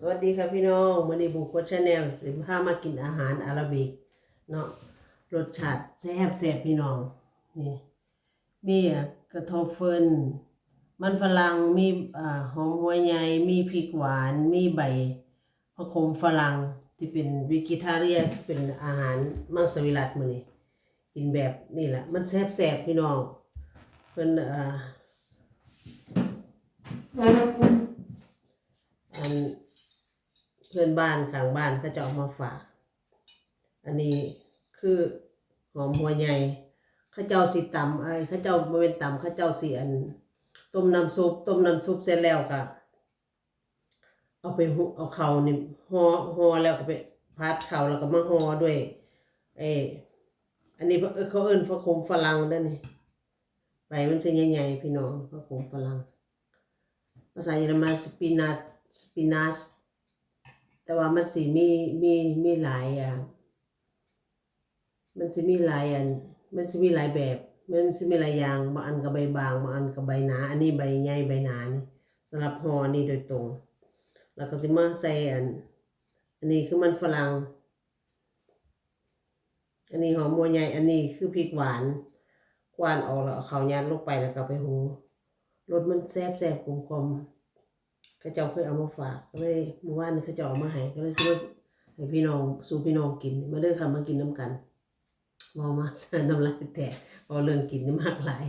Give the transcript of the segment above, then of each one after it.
สวัสดีครับพี่น้องมือนี้บุกกดชาแนลสิพามากินอาหารอาราบิกเนาะรสชาติแซ่บแซ่บพี่น้องนี่มีกระทบเฟินมันฝรั่งมีอ่าหอมหัวใหญ่มีพริกหวานมีใบพะขมฝรั่งที่เป็นวิกิทาเรียเป็นอาหารมังสวิรัตมือนี้กินแบบนี่แหละมันแซ่บแซ่บพี่น้องเพิ่นอ่าอัน พื่อนบ้านข้างบ้านเขาจะเอามาฝาก อันนี้คือหอมหัวใหญ่ข้าเจ้าสิตำไอ้ข้าเจ้าบ่เป็นตำข้าเจ้าสิอันต้มน้ำซุปต้มน้ำซุปเสร็จแล้วก็เอาไปหุเอาเข่านี่ห่อห่อแล้วก็ไปพัดเข่าแล้วก็มาห่อด้วยไอ้อันนี้เขาเอิ้นพระคมฝรั่งด้อนี่ใบมันสิใหญ่ๆพี่น้องพระคมฝรั่งภาษาเยอรมันสปินัสสปินัส แต่ว่ามันสิมีมีมีหลายอะมันสิมีหลายอันมันสิมีหลายแบบ มันสิมีหลายอย่างบางอันก็ใบบางบางอันก็ใบหนา อันนี้ใบใหญ่ใบหนานี่สำหรับห่อนี่โดยตรง แล้วก็สิมาใส่อันอันนี้คือมันฝรั่งอันนี้หอมหัวใหญ่อันนี้คือพริกหวานกวานออกแล้วเอาเขายัดลงไปแล้วก็ไปหุงรสมันแซ่บแซ่บกลมกลม ๆเขาเจ้าเคยเอามาฝากก็เลยเมื่อวานนี้เขาเจ้าเอามาให้ก็เลยซื้อให้พี่น้องสู่พี่น้องกิน มาเด้อค่ะมากินน้ำกันมอมาเสิน้ำลายแตกเอาเรื่องกินนี่มากหลาย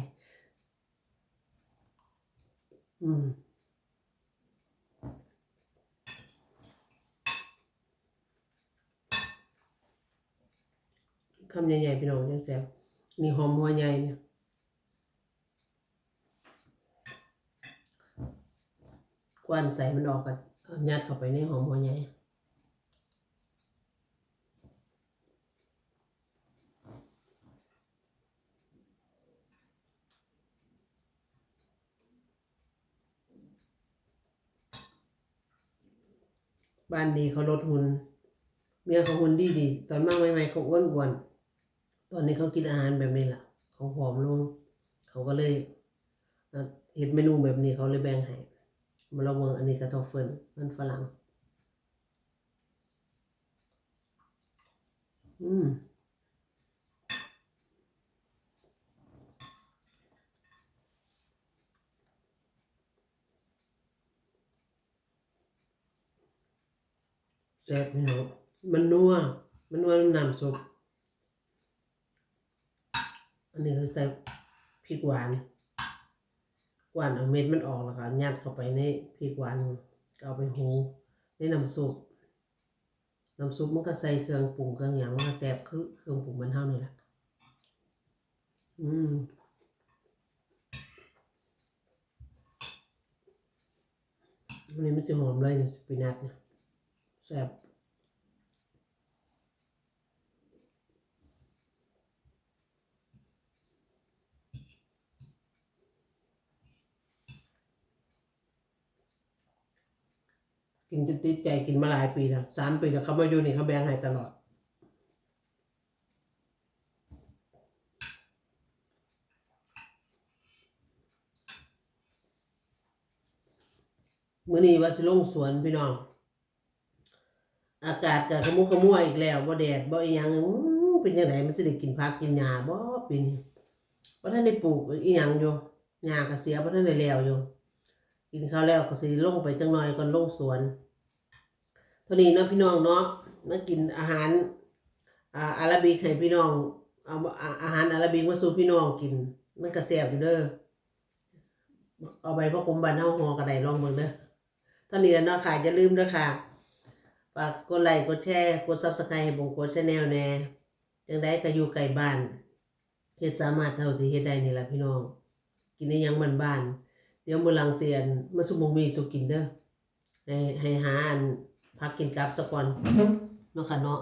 อืมคำใหญ่ๆพี่น้องยังแซ่บนี่หอมหัวใหญ่เนี่ย กวนใส่มันออกกับยัดเข้าไปในหอมหัวใหญ่บ้านดีเขาลดหุ่นเมียเขาหุ่นดีดี ตอนมากใหม่ๆเขาอ้วนอ้วนตอนนี้เขากินอาหารแบบนี้ละเขาผอมลง เขาก็เลยเห็ดเมนูแบบนี้เขาเลยแบ่งให้ มาลองเมืองอันนี้กระทบเฟินมันฝรั่ง อืมแซ่บพี่น้องมันนัว มันนัวน้ำซุปอันนี้คือใส่พริกหวาน หวานเอาเม็ดมันออกแล้วก็ยัดเข้าไปในพริกหวานก็เอาไปหุงในน้ำซุปน้ำซุปมันก็ใส่เครื่องปรุงเครื่องหยังมันก็แซ่บคือเครื่องปรุงมันเท่านี่แหละอืมอันนี้มันจะหอมเลยเนี่ยสปินัทเนี่ยแซ่บ กินจนติดใจกินมาหลายปีแล้วสามปีแล้วเขามาอยู่นี่เขาแบ่งให้ตลอด มื้อนี้ว่าสิลงสวนพี่น้อง อากาศก็ขมุกขมัวอีกแล้วบ่แดดบ่อีหยังเป็นจังไดมันสิได้กินผักกินหญ้าบ่ปีนี้บ่ทันได้ปลูกอีหยังอยู่หญ้าก็เสียบ่ทันได้แล้วอยู่ กินข้าวแล้วก็สิลงไปจังหน่อยก่อนลงสวนเท่านี้เนาะพี่น้องเนาะมากินอาหารอาอาราบิกให้พี่น้องเอาอาหารอาราบิกมาสู่พี่น้องกิน มันก็แซ่บอยู่เด้อเอาใบพระคุมบานเฮาหอก็ไดลองเบิ่งเด้อเท่านี้แล้วเนาะค่ะอย่าลืมด้วยค่ะฝากกดไลค์กดแชร์กดซับสไครต์ให้บงกดชาแนลแน่จังได้ก็อยู่ไกลบ้านเฮ็ดสามารถเท่าที่เฮ็ดได้นี่ล่ะพี่น้อง กินได้ยังมันบ้าน เดี๋ยวมื้อหลังเสียนมาสุมงมีสุกินเด้อให้ให้หาอันพักกินกับซะก่อนเนาะค่ะเนาะ